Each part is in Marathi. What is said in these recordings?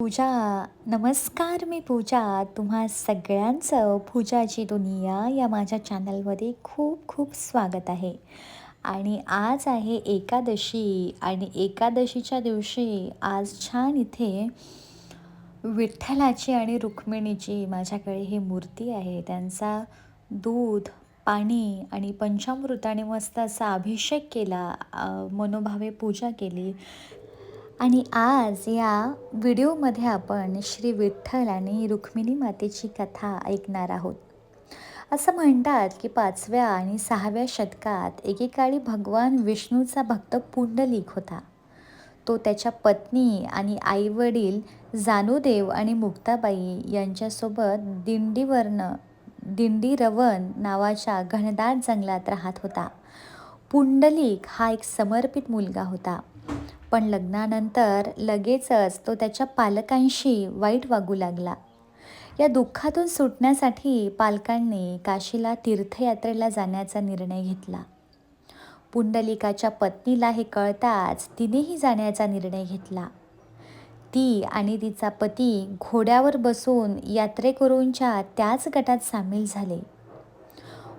पूजा नमस्कार मी पूजा. तुम्हा सगळ्यांचं पूजाची दुनिया या माझ्या चॅनलमध्ये खूप खूप स्वागत आहे. आणि आज आहे एकादशी आणि एकादशीच्या दिवशी आज छान इथे विठ्ठलाची आणि रुक्मिणीची माझ्याकडे ही मूर्ती आहे. त्यांचा दूध पाणी आणि पंचामृताने मस्त असा अभिषेक केला मनोभावे पूजा केली. आणि आज या व्हिडिओमध्ये आपण श्री विठ्ठल आणि रुक्मिणी मातेची कथा ऐकणार आहोत. असं म्हणतात की पाचव्या आणि सहाव्या शतकात एकेकाळी भगवान विष्णूचा भक्त पुंडलिक होता. तो त्याच्या पत्नी आणि आईवडील जानूदेव आणि मुक्ताबाई यांच्यासोबत दिंडीवरनं दिंडीरवन नावाच्या घनदाट जंगलात राहत होता. पुंडलिक हा एक समर्पित मुलगा होता. पण लग्नानंतर लगेचच तो त्याच्या पालकांशी वाईट वागू लागला. या दुःखातून सुटण्यासाठी पालकांनी काशीला तीर्थयात्रेला जाण्याचा निर्णय घेतला. पुंडलिकाच्या पत्नीला हे कळताच तिनेही जाण्याचा निर्णय घेतला. ती आणि तिचा पती घोड्यावर बसून यात्रेकरूंच्या त्याच गटात सामील झाले.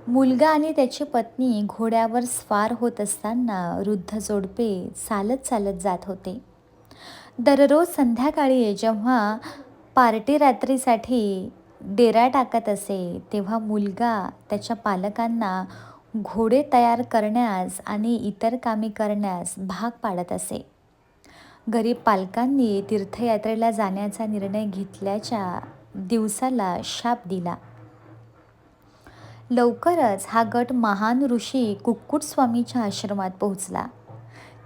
मुलगा आणि त्याची पत्नी घोड्यावर स्वार होत असताना वृद्ध जोडपे चालत चालत जात होते. दररोज संध्याकाळी जेव्हा पार्टी रात्रीसाठी डेरा टाकत असे तेव्हा मुलगा त्याच्या पालकांना घोडे तयार करण्यास आणि इतर कामे करण्यास भाग पाडत असे. गरीब पालकांनी तीर्थयात्रेला जाण्याचा निर्णय घेतल्याच्या दिवसाला शाप दिला. लवकरच हा गट महान ऋषी कुक्कुटस्वामीच्या आश्रमात पोहोचला.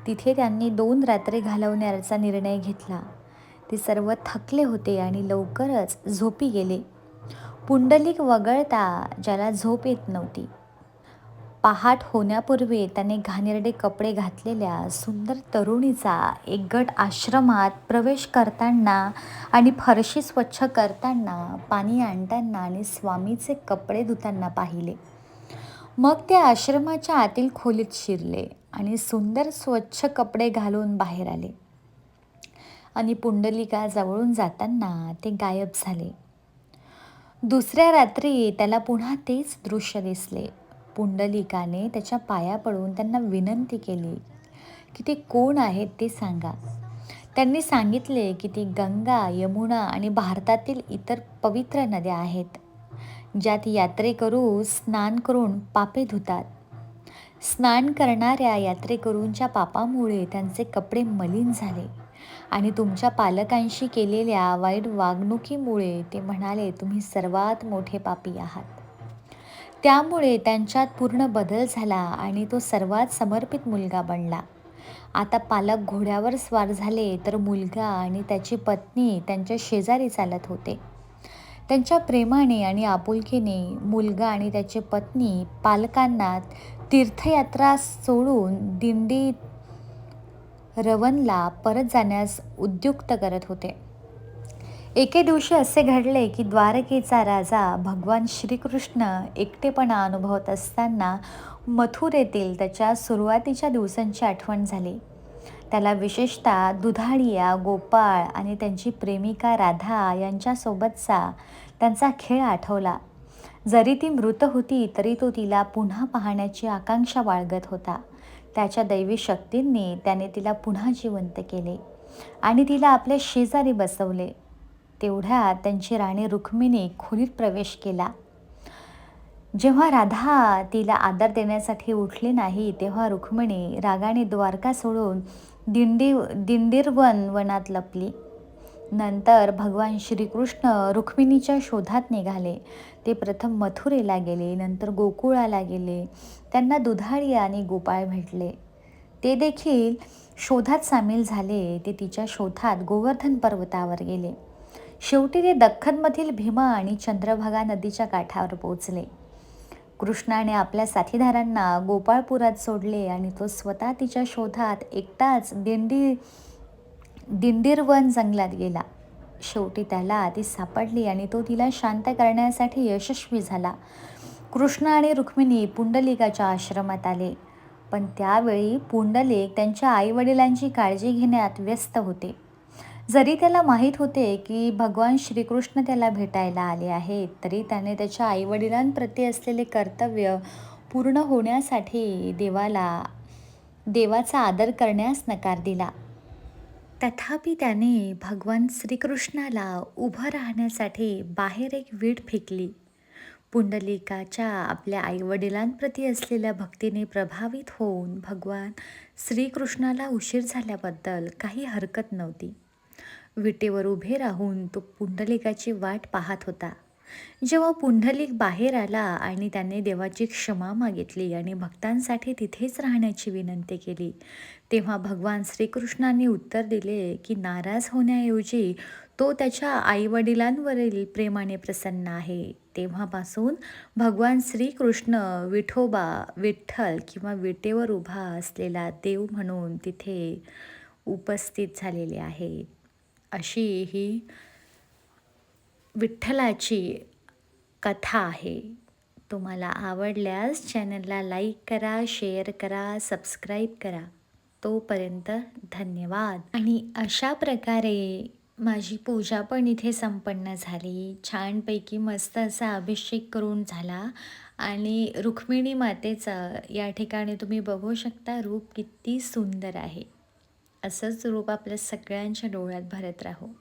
तिथे त्यांनी दोन रात्री घालवण्याचा निर्णय घेतला. ते सर्व थकले होते आणि लवकरच झोपी गेले. पुंडलिक वगळता ज्याला झोप येत नव्हती. पहाट होण्यापूर्वी त्याने घाणेरडे कपडे घातलेल्या सुंदर तरुणीचा एक गट आश्रमात प्रवेश करताना आणि फरशी स्वच्छ करताना पाणी आणताना आणि स्वामीचे कपडे धुताना पाहिले. मग ते आश्रमाच्या आतील खोलीत शिरले आणि सुंदर स्वच्छ कपडे घालून बाहेर आले. आणि पुंडलिका जवळून जाताना ते गायब झाले. दुसऱ्या रात्री त्याला पुन्हा तेच दृश्य दिसले. पुंडलिकाने त्याच्या पाया पडून त्यांना विनंती केली की ते कोण आहेत ते सांगा. त्यांनी सांगितले की ती गंगा यमुना आणि भारतातील इतर पवित्र नद्या आहेत ज्यात यात्रेकरू स्नान करून पापे धुतात. स्नान करणाऱ्या यात्रेकरूंच्या पापामुळे त्यांचे कपडे मलिन झाले आणि तुमच्या पालकांशी केलेल्या वाईट वागणुकीमुळे ते म्हणाले तुम्ही सर्वात मोठे पापी आहात. त्यामुळे त्यांच्यात पूर्ण बदल झाला आणि तो सर्वात समर्पित मुलगा बनला. आता पालक घोड्यावर स्वार झाले तर मुलगा आणि त्याची पत्नी त्यांच्या शेजारी चालत होते. त्यांच्या प्रेमाने आणि आपुलकीने मुलगा आणि त्याची पत्नी पालकांना तीर्थयात्रा सोडून दिंडी रवनला परत जाण्यास उद्युक्त करत होते. एके दिवशी असे घडले की द्वारकेचा राजा भगवान श्रीकृष्ण एकटेपणा अनुभवत असताना मथुरेतील त्याच्या सुरुवातीच्या दिवसांची आठवण झाली. त्याला विशेषतः दुधाळिया गोपाळ आणि त्यांची प्रेमिका राधा यांच्यासोबतचा त्यांचा खेळ आठवला. जरी ती मृत होती तरी तो तिला पुन्हा पाहण्याची आकांक्षा बाळगत होता. त्याच्या दैवी शक्तींनी त्याने तिला पुन्हा जिवंत केले आणि तिला आपल्या शेजारी बसवले. तेवढ्यात त्यांची राणी रुक्मिणी खोलीत प्रवेश केला. जेव्हा राधा तिला आदर देण्यासाठी उठली नाही तेव्हा रुक्मिणी रागाने द्वारका सोडून दिंडी दिंडीरवन वनात लपली. नंतर भगवान श्रीकृष्ण रुक्मिणीच्या शोधात निघाले. ते प्रथम मथुरेला गेले नंतर गोकुळाला गेले. त्यांना दुधाळी आणि गोपाळ भेटले. ते देखील शोधात सामील झाले. ते तिच्या शोधात गोवर्धन पर्वतावर गेले. शेवटी ते दख्खनमधील भीमा आणि चंद्रभागा नदीच्या काठावर पोचले कृष्णाने आपल्या साथीदारांना गोपाळपुरात सोडले आणि तो स्वतः तिच्या शोधात एकटाच दिंडी दिंडीरवन जंगलात गेला. शेवटी त्याला ती सापडली आणि तो तिला शांत करण्यासाठी यशस्वी झाला. कृष्ण आणि रुक्मिणी पुंडलिकाच्या आश्रमात आले. पण त्यावेळी पुंडलिक त्यांच्या आईवडिलांची काळजी घेण्यात व्यस्त होते. जरी त्याला माहीत होते की भगवान श्रीकृष्ण त्याला भेटायला आले आहेत तरी त्याने त्याच्या आईवडिलांप्रती असलेले कर्तव्य पूर्ण होण्यासाठी देवाला देवाचा आदर करण्यास नकार दिला. तथापि त्याने भगवान श्रीकृष्णाला उभं राहण्यासाठी बाहेर एक वीट फेकली. पुंडलिकाच्या आपल्या आईवडिलांप्रती असलेल्या भक्तीने प्रभावित होऊन भगवान श्रीकृष्णाला उशीर झाल्याबद्दल काही हरकत नव्हती. विटेवर उभे राहून तो पुंडलिकाची वाट पाहत होता. जेव्हा पुंडलिक बाहेर आला आणि त्याने देवाची क्षमा मागितली आणि भक्तांसाठी तिथेच राहण्याची विनंती केली तेव्हा भगवान श्रीकृष्णाने उत्तर दिले की नाराज होण्याऐवजी तो त्याच्या आईवडिलांवरील प्रेमाने प्रसन्न आहे. तेव्हापासून भगवान श्रीकृष्ण विठोबा विठ्ठल किंवा विटेवर उभा असलेला देव म्हणून तिथे उपस्थित झालेले आहेत. अशी ही विठ्ठलाची कथा आहे. तुम्हाला आवडल्यास चॅनलला लाईक करा शेअर करा सबस्क्राईब करा. तोपर्यंत धन्यवाद. आणि अशा प्रकारे माझी पूजा पण इथे संपन्न झाली. छानपैकी मस्त असा अभिषेक करून झाला. आणि रुक्मिणी मातेचं या ठिकाणी तुम्ही बघू शकता रूप किती सुंदर आहे. असंच रूप आपल्या सगळ्यांच्या डोळ्यात भरत राहो.